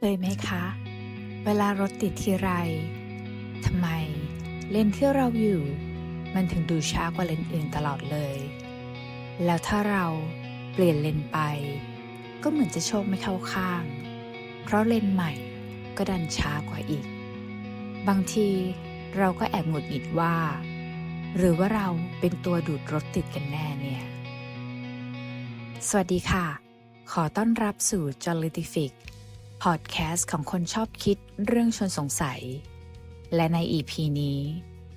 เลยไหมคะ เวลารถติดทีไรทำไมเลนที่เราอยู่ มันถึงดูช้ากว่าเลนอื่นตลอดเลย แล้วถ้าเราเปลี่ยนเลนไป ก็เหมือนจะโชคไม่เข้าข้าง เพราะเลนใหม่ก็ดันช้ากว่าอีก บางทีเราก็แอบหงุดหงิดว่า หรือว่าเราเป็นตัวดูดรถติดกันแน่เนี่ย สวัสดีค่ะ ขอต้อนรับสู่ j o l l i t i f i c พอดแคสต์ของคนชอบคิดเรื่องชวนสงสัย และใน EP นี้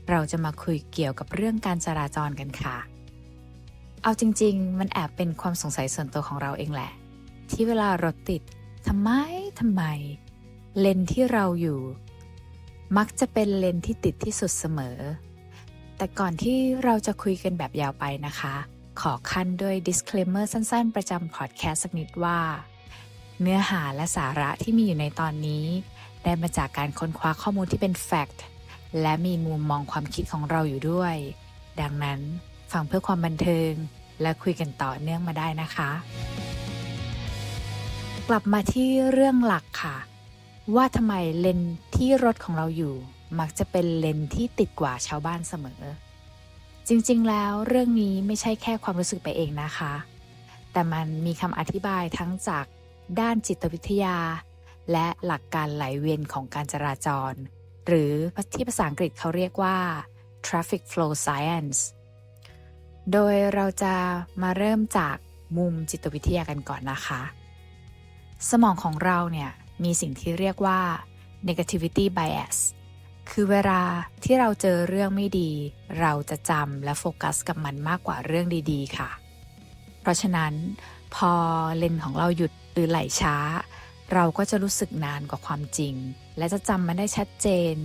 เราจะมาคุยเกี่ยวกับเรื่องการจราจรกันค่ะ เอาจริง ๆ มันแอบเป็นความสงสัยส่วนตัวของเราเองแหละ ที่เวลารถติดทำไมทำไม เลนที่เราอยู่ มักจะเป็นเลนที่ติดที่สุดเสมอ แต่ก่อนที่เราจะคุยกันแบบยาวไปนะคะ ขอขั้นด้วย disclaimer สั้น ๆ ประจำพอดแคสต์สักนิดว่า เนื้อหาและสาระที่มีอยู่ในตอนนี้ ได้มาจากการค้นคว้าข้อมูลที่เป็น fact และมีมุมมองความคิดของเราอยู่ด้วย ดังนั้นฟังเพื่อความบันเทิง และคุยกันต่อเนื่องมาได้นะคะ กลับมาที่เรื่องหลักค่ะ ว่าทำไมเลนที่รถของเราอยู่ มักจะเป็นเลนที่ติดกว่าชาวบ้านเสมอ จริงๆ แล้วเรื่องนี้ไม่ใช่แค่ความรู้สึกไปเองนะคะ แต่มันมีคำอธิบายทั้งจาก ด้านจิตวิทยา และหลักการไหลเวียนของการจราจร หรือที่ภาษาอังกฤษเขาเรียกว่า traffic flow science โดยเราจะมาเริ่มจากมุมจิตวิทยากันก่อนนะคะ สมองของเราเนี่ยมีสิ่งที่เรียกว่า negativity bias คือเวลาที่เราเจอเรื่องไม่ดี เราจะจำและโฟกัสกับมันมากกว่าเรื่องดีๆ ค่ะ เพราะฉะนั้น พอเลนของเราหยุดหรือไหลช้า เราก็จะรู้สึกนานกว่าความจริง และจะจำมันได้ชัดเจน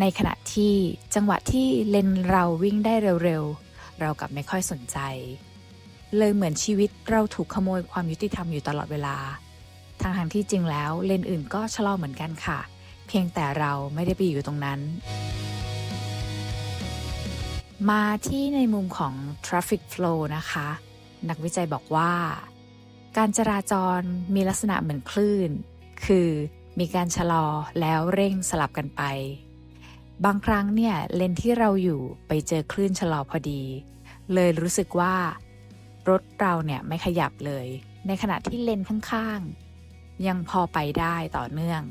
ในขณะที่จังหวะที่เลนเราวิ่งได้เร็วๆ เรากลับไม่ค่อยสนใจ เลยเหมือนชีวิตเราถูกขโมยความยุติธรรมอยู่ตลอดเวลาทางทางที่จริงแล้วเลนอื่นก็ชะลอเหมือนกันค่ะ เพียงแต่เราไม่ได้ไปอยู่ตรงนั้น มาที่ในมุมของ traffic flow นะคะ นักวิจัยบอกว่า การจราจรมีลักษณะเหมือนคลื่น คือมีการชะลอแล้วเร่งสลับกันไป บางครั้งเนี่ยเลนที่เราอยู่ไปเจอคลื่นชะลอพอดี เลยรู้สึกว่า รถเราเนี่ยไม่ขยับเลย ในขณะที่เลนข้างๆ ยังพอไปได้ต่อเนื่อง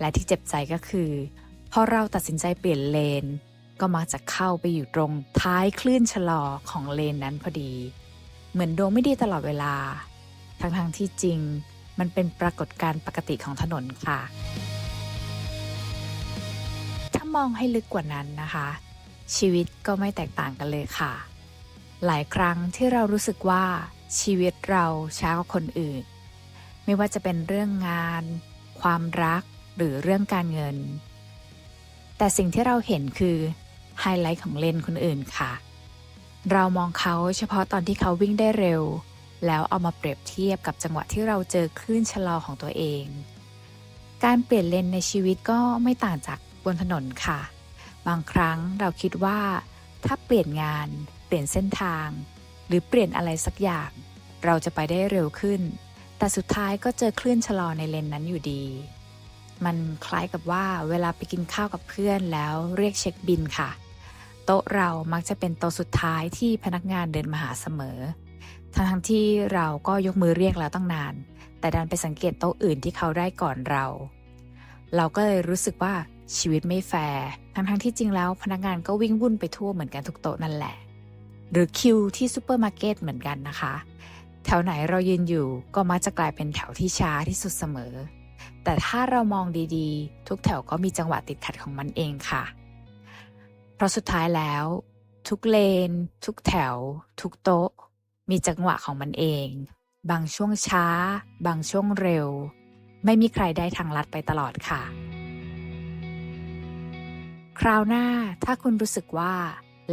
และที่เจ็บใจก็คือพอเราตัดสินใจเปลี่ยนเลนก็มักจะเข้าไปอยู่ตรงท้ายคลื่นชะลอของเลนนั้นพอดี เหมือนดวงไม่ดีตลอดเวลา ทั้งๆทที่จริง มันเป็นปรากฏการณ์ปกติของถนนค่ะ ถ้ามองให้ลึกกว่านั้นนะคะ ชีวิตก็ไม่แตกต่างกันเลยค่ะ หลายครั้งที่เรารู้สึกว่าชีวิตเราช้ากว่าคนอื่น ไม่ว่าจะเป็นเรื่องงาน ความรักหรือเรื่องการเงิน แต่สิ่งที่เราเห็นคือไฮไลท์ของเลนคนอื่นค่ะ เรามองเขาเฉพาะตอนที่เขาวิ่งได้เร็ว แล้วเอามาเปรียบเทียบกับจังหวะที่เราเจอคลื่นชะลอของตัวเอง การเปลี่ยนเลนในชีวิตก็ไม่ต่างจากบนถนนค่ะ บางครั้งเราคิดว่า ถ้าเปลี่ยนงาน เปลี่ยนเส้นทาง หรือเปลี่ยนอะไรสักอย่าง เราจะไปได้เร็วขึ้น แต่สุดท้ายก็เจอคลื่นชะลอในเลนนั้นอยู่ดี มันคล้ายกับว่าเวลาไปกินข้าวกับเพื่อนแล้วเรียกเช็คบินค่ะ โต๊ะเรามักจะเป็นโต๊ะสุดท้ายที่พนักงานเดินมาหาเสมอ ทั้งทั้งๆที่เราก็ยกมือเรียกแล้วตั้งนาน แต่ดันไปสังเกตโต๊ะอื่นที่เขาได้ก่อนเรา เราก็เลยรู้สึกว่าชีวิตไม่แฟร์ ทั้งทั้งๆที่จริงแล้วพนักงานก็วิ่งวุ่นไปทั่วเหมือนกันทุกโต๊ะนั่นแหละ หรือคิวที่ซูเปอร์มาร์เก็ตเหมือนกันนะคะ แถวไหนเรายืนอยู่ก็มักจะกลายเป็นแถวที่ช้าที่สุดเสมอ แต่ถ้าเรามองดีๆ ทุกแถวก็มีจังหวะติดขัดของมันเองค่ะ เพราะสุดท้ายแล้ว ทุกเลน ทุกแถว ทุกโต๊ะ มีจังหวะของมันเอง บางช่วงช้า บางช่วงเร็ว ไม่มีใครได้ทางลัดไปตลอดค่ะ คราวหน้าถ้าคุณรู้สึกว่า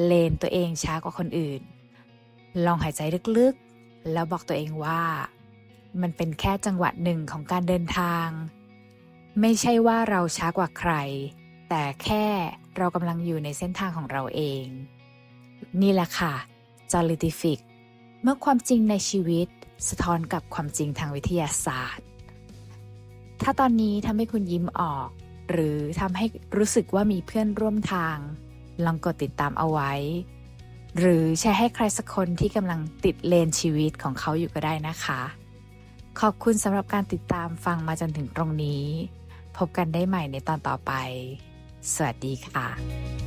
เลนตัวเองช้ากว่าคนอื่น ลองหายใจลึกๆ แล้วบอกตัวเองว่า มันเป็นแค่จังหวะหนึ่งของการเดินทาง ไม่ใช่ว่าเราช้ากว่าใคร แต่แค่เรากำลังอยู่ในเส้นทางของเราเอง นี่แหละค่ะจอลิติฟิก เมื่อความจริงในชีวิต สะท้อนกับความจริงทางวิทยาศาสตร์ถถ้าตอนนี้ทำให้คุณยิ้มออก หรือทำให้รู้สึกว่ามีเพื่อนร่วมทาง ลองกดติดตามเอาไว้ หรือแชร์ให้ใครสักคนที่กำลังติดเลนชีวิตของเขาอยู่ก็ได้นะคะ ขอบคุณสำหรับการติดตามฟังมาจนถึงตรงนี้ พบกันได้ใหม่ในตอนต่อไป สวัสดีค่ะ